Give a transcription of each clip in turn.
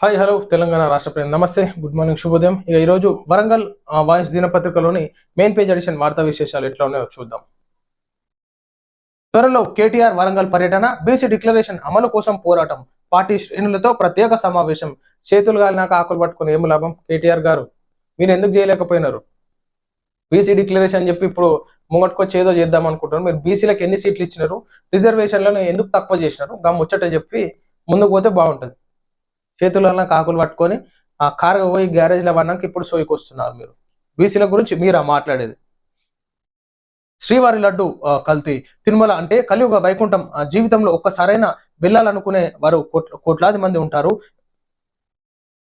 Hi hello Telangana రాష్ట్ర ప్రజలు. నమస్తే గుడ్ మార్నింగ్ శుభోదయం. ఇక ఈరోజు వరంగల్ వాయిస్ దినపత్రికలోని మెయిన్ పేజ్ ఎడిషన్ వార్తా విశేషాలు ఎట్లా ఉన్నాయో చూద్దాం. త్వరలో కేటీఆర్ వరంగల్ పర్యటన బీసీ డిక్లరేషన్ అమలు కోసం పోరాటం. పార్టీ శ్రేణులతో ప్రత్యేక సమావేశం. చేతులు గాలినాక ఆకులు పట్టుకుని ఏం లాభం? కేటీఆర్ గారు మీరు ఎందుకు చేయలేకపోయినారు? బీసీ డిక్లరేషన్ అని చెప్పి ఇప్పుడు ముంగట్టుకొచ్చి ఏదో చేద్దాం అనుకుంటున్నారు. మీరు బీసీలకు ఎన్ని సీట్లు ఇచ్చినారు? రిజర్వేషన్లను ఎందుకు తక్కువ చేసినారు? గా ముచ్చట చెప్పి ముందుకు పోతే బాగుంటుంది. చేతులలో కాకులు పట్టుకొని ఆ కారు పోయి గ్యారేజ్లో పడినాక ఇప్పుడు సోయికి వస్తున్నారు మీరు. బీసీల గురించి మీరా మాట్లాడేది? శ్రీవారి లడ్డు కల్తీ. తిరుమల అంటే కలియుగ వైకుంఠం జీవితంలో ఒక్కసారైనా వెళ్ళాలనుకునే వారు కోట్లాది మంది ఉంటారు.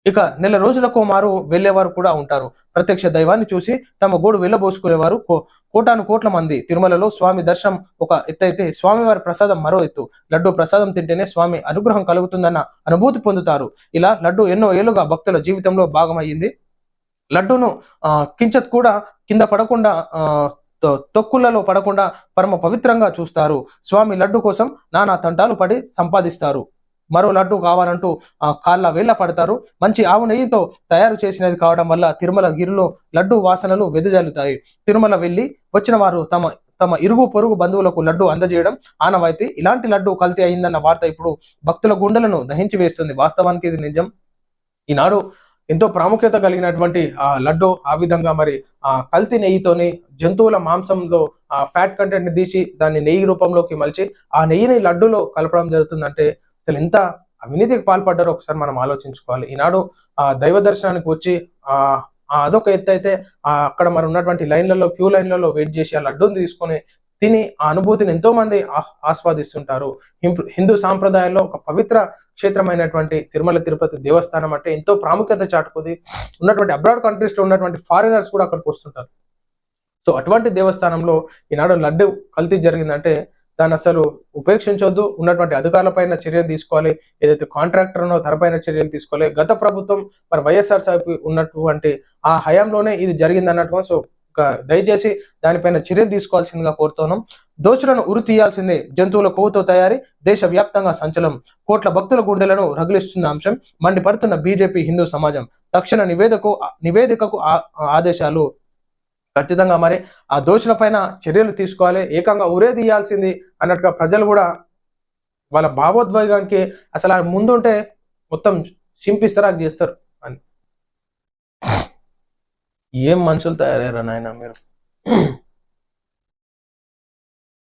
ఇక నెల రోజులకు మారు వెళ్ళేవారు కూడా ఉంటారు. ప్రత్యక్ష దైవాన్ని చూసి తమ గోడు వెళ్ళబోసుకునేవారు కో- కోటాను కోట్ల మంది తిరుమలలో స్వామి దర్శనం ఒక ఎత్తు అయితే స్వామివారి ప్రసాదం మరో ఎత్తు. లడ్డు ప్రసాదం తింటేనే స్వామి అనుగ్రహం కలుగుతుందన్న అనుభూతి పొందుతారు. ఇలా లడ్డు ఎన్నో ఏళ్ళుగా భక్తుల జీవితంలో భాగమయ్యింది. లడ్డూను కించత్ కూడా కింద పడకుండా తొక్కులలో పడకుండా పరమ పవిత్రంగా చూస్తారు. స్వామి లడ్డు కోసం నానా తంటాలు పడి సంపాదిస్తారు. మరో లడ్డు కావాలంటూ ఆ, కాళ్ళ వేళ్ళ పడతారు. మంచి ఆవు నెయ్యితో తయారు చేసినది కావడం వల్ల తిరుమల గిరిలో లడ్డు వాసనలు వెదజల్లుతాయి. తిరుమల వెళ్ళి వచ్చిన వారు తమ తమ ఇరుగు పొరుగు బంధువులకు లడ్డు అందజేయడం ఆనవాయితీ. ఇలాంటి లడ్డు కల్తీ అయిందన్న వార్త ఇప్పుడు భక్తుల గుండెలను దహించి వేస్తుంది. వాస్తవానికి ఇది నిజం. ఈనాడు ఎంతో ప్రాముఖ్యత కలిగినటువంటి ఆ లడ్డు ఆ విధంగా మరి ఆ కల్తీ నెయ్యితోని జంతువుల మాంసంలో ఆ ఫ్యాట్ కంటెంట్ని తీసి దాన్ని నెయ్యి రూపంలోకి మలిచి ఆ నెయ్యిని లడ్డులో కలపడం జరుగుతుందంటే అసలు ఎంత అవినీతికి పాల్పడ్డారో ఒకసారి మనం ఆలోచించుకోవాలి. ఈనాడు ఆ దైవ దర్శనానికి వచ్చి ఆ అదొక ఎత్తు అయితే ఆ అక్కడ మరి ఉన్నటువంటి లైన్లలో క్యూ లైన్లలో వెయిట్ చేసి ఆ లడ్డూని తీసుకొని తిని ఆ అనుభూతిని ఎంతో మంది ఆ- ఆస్వాదిస్తుంటారు. హిందూ- హిందూ సాంప్రదాయంలో ఒక పవిత్ర క్షేత్రమైనటువంటి తిరుమల తిరుపతి దేవస్థానం అంటే ఎంతో ప్రాముఖ్యత చాటుకుంది. ఉన్నటువంటి అబ్రాడ్ కంట్రీస్లో ఉన్నటువంటి ఫారినర్స్ కూడా అక్కడికి వస్తుంటారు. సో అటువంటి దేవస్థానంలో ఈనాడు లడ్డు కల్తీ జరిగిందంటే దాన్ని అసలు ఉపేక్షించొద్దు. ఉన్నటువంటి అధికారులపైన చర్యలు తీసుకోవాలి. ఏదైతే కాంట్రాక్టర్ ఉన్నో తనపైన చర్యలు తీసుకోవాలి. గత ప్రభుత్వం మరి వైఎస్ఆర్ ఉన్నటువంటి ఆ హయాంలోనే ఇది జరిగింది అన్నట్టు సో దయచేసి దానిపైన చర్యలు తీసుకోవాల్సిందిగా కోరుతున్నాం. దోషులను ఉరి తీయాల్సిందే. జంతువుల కొవ్వుతో తయారీ దేశవ్యాప్తంగా సంచలనం. కోట్ల భక్తుల గుండెలను రగిలిస్తున్న అంశం మండిపడుతున్న బీజేపీ హిందూ సమాజం. తక్షణ నివేదకు నివేదికకు ఆ- ఆదేశాలు. ఖచ్చితంగా మరి ఆ దోషుల పైన చర్యలు తీసుకోవాలి ఏకంగా ఊరే తీయాల్సింది అన్నట్టుగా ప్రజలు కూడా వాళ్ళ భావోద్వేగానికి అసలు ముందుంటే మొత్తం చింపిస్తారా చేస్తారు అని. ఏం మనుషులు తయారయ్యారా నాయన మీరు?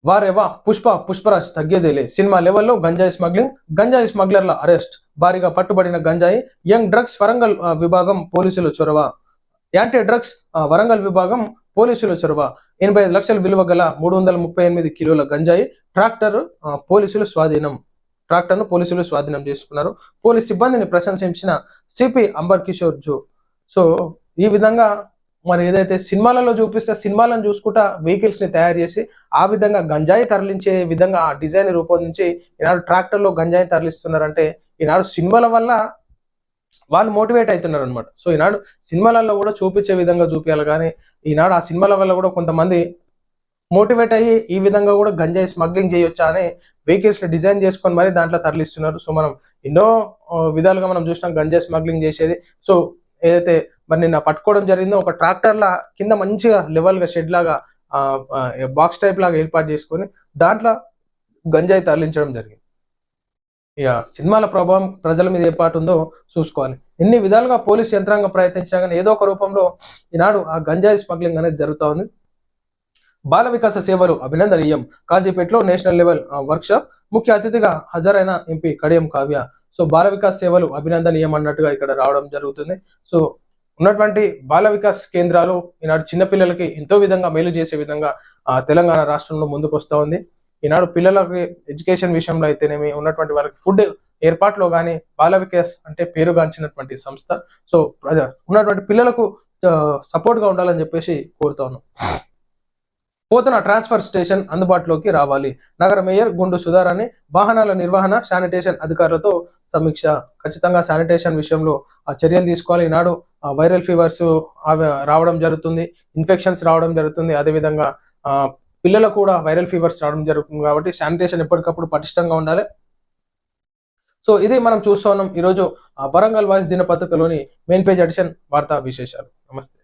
వారేవా పుష్ప పుష్పరాజ్ తగ్గేదేలే సినిమా లెవెల్లో గంజాయి స్మగ్లింగ్ గంజాయి స్మగ్లర్ల అరెస్ట్. భారీగా పట్టుబడిన గంజాయి యంగ్ డ్రగ్స్ వరంగల్ విభాగం పోలీసులు చొరవ. యాంటీ డ్రగ్స్ వరంగల్ విభాగం పోలీసుల చొరవ. ఎనభై ఐదు లక్షల విలువ గల మూడు వందల ముప్పై ఎనిమిది కిలోల గంజాయి ట్రాక్టర్ పోలీసులు స్వాధీనం. ట్రాక్టర్ను పోలీసులు స్వాధీనం చేసుకున్నారు. పోలీస్ సిబ్బందిని ప్రశంసించిన సిపి అంబర్ కిషోర్ జో. సో ఈ విధంగా మరి ఏదైతే సినిమాలలో చూపిస్తే సినిమాలను చూసుకుంటా వెహికల్స్ని తయారు చేసి ఆ విధంగా గంజాయి తరలించే విధంగా ఆ డిజైన్ రూపొందించి ఈనాడు ట్రాక్టర్లో గంజాయి తరలిస్తున్నారంటే ఈనాడు సినిమాల వల్ల వాళ్ళు మోటివేట్ అవుతున్నారు అనమాట సో ఈనాడు సినిమాలలో కూడా చూపించే విధంగా చూపించాలి కానీ ఈనాడు ఆ సినిమాల వల్ల కూడా కొంతమంది మోటివేట్ అయ్యి ఈ విధంగా కూడా గంజాయి స్మగ్లింగ్ చేయొచ్చా అని వెహికల్స్ని డిజైన్ చేసుకొని మరి దాంట్లో తరలిస్తున్నారు. సో మనం ఎన్నో విధాలుగా మనం చూసినాం గంజాయి స్మగ్లింగ్ చేసేది. సో ఏదైతే మరి నిన్న పట్టుకోవడం జరిగిందో ఒక ట్రాక్టర్ లా కింద మంచిగా లెవెల్గా షెడ్ లాగా బాక్స్ టైప్ లాగా ఏర్పాటు చేసుకొని దాంట్లో గంజాయి తరలించడం జరిగింది. సినిమాల ప్రభావం ప్రజల మీద ఏ పాటు ఉందో చూసుకోవాలి. ఎన్ని విధాలుగా పోలీస్ యంత్రాంగం ప్రయత్నించినా కానీ ఏదో ఒక రూపంలో ఈనాడు ఆ గంజాయి స్మగ్లింగ్ అనేది జరుగుతూ ఉంది. బాల వికాస సేవలు అభినందనీయం. కాజీపేటలో నేషనల్ లెవెల్ వర్క్ షాప్ ముఖ్య అతిథిగా హాజరైన ఎంపీ కడియం కావ్య. సో బాల వికాస్ సేవలు అభినందనీయం అన్నట్టుగా ఇక్కడ రావడం జరుగుతుంది. సో ఉన్నటువంటి బాల వికాస్ కేంద్రాలు ఈనాడు చిన్నపిల్లలకి ఎంతో విధంగా మేలు చేసే విధంగా తెలంగాణ రాష్ట్రంలో ముందుకు వస్తూ ఉంది. ఈనాడు పిల్లలకి ఎడ్యుకేషన్ విషయంలో అయితేనేమి ఉన్నటువంటి వారికి ఫుడ్ ఏర్పాట్లో కానీ బాల వికాస్ అంటే పేరుగాంచినటువంటి సంస్థ. సో ఉన్నటువంటి పిల్లలకు సపోర్ట్గా ఉండాలని చెప్పేసి కోరుతా ఉన్నాం. పోతన ట్రాన్స్ఫర్ స్టేషన్ అందుబాటులోకి రావాలి. నగర మేయర్ గుండు సుధారాణి వాహనాల నిర్వహణ శానిటేషన్ అధికారులతో సమీక్ష. ఖచ్చితంగా శానిటేషన్ విషయంలో ఆ చర్యలు తీసుకోవాలి. ఈనాడు వైరల్ ఫీవర్స్ రావడం జరుగుతుంది. ఇన్ఫెక్షన్స్ రావడం జరుగుతుంది. అదేవిధంగా ఆ, పిల్లలకు కూడా వైరల్ ఫీవర్స్ రావడం జరుగుతుంది కాబట్టి శానిటేషన్ ఎప్పటికప్పుడు పటిష్టంగా ఉండాలి. సో ఇది మనం చూస్తా ఉన్నాం. ఈరోజు ఆ, వరంగల్ వాయిస్ దినపత్రికలోని మెయిన్ పేజ్ ఎడిషన్ వార్తా విశేషాలు. నమస్తే.